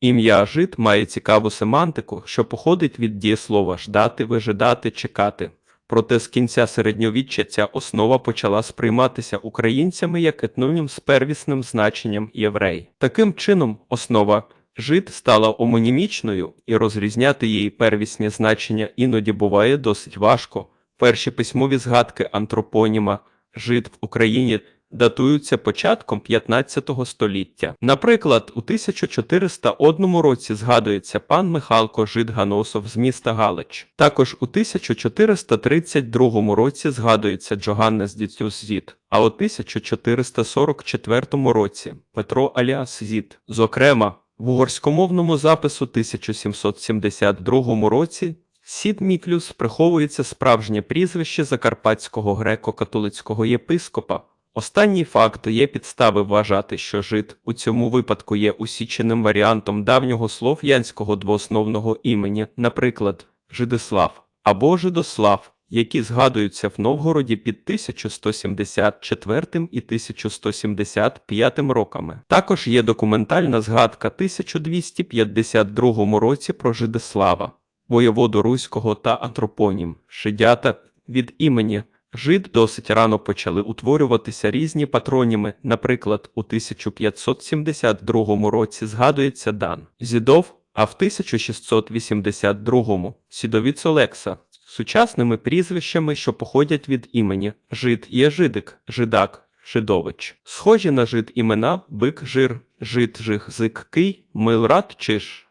Ім'я жид має цікаву семантику, що походить від дієслова ждати, вижидати, чекати. Проте з кінця середньовіччя ця основа почала сприйматися українцями як етнонім з первісним значенням єврей. Таким чином, основа жид стала омонімічною, і розрізняти її первісні значення іноді буває досить важко. Перші письмові згадки антропоніма жид в Україні датуються початком 15 століття. Наприклад, у 1401 році згадується пан Михалко Жид Ганосов з міста Галич. Також у 1432 році згадується Джоганнес Діцюс Зід, а у 1444 році Петро Аліас Зід. Зокрема, в угорськомовному запису 1772 році Сід Міклюс приховується справжнє прізвище закарпатського греко-католицького єпископа. Останній факт є підстави вважати, що жид у цьому випадку є усіченим варіантом давнього слов'янського двоосновного імені, наприклад, Жидислав або Жидослав, які згадуються в Новгороді під 1174 і 1175 роками. Також є документальна згадка 1252 році про Жидислава, воєводу Руського та антропонім Шидята від імені Жид досить рано почали утворюватися різні патроніми. Наприклад, у 1572 році згадується Дан Зідов, а в 1682 Сідовіц Олекса. Сучасними прізвищами, що походять від імені Жид є Жидик, Жидак, Жидович. Схожі на жид імена Бик Жир, Жид Жиг Зик Кий, Милрат Чиш.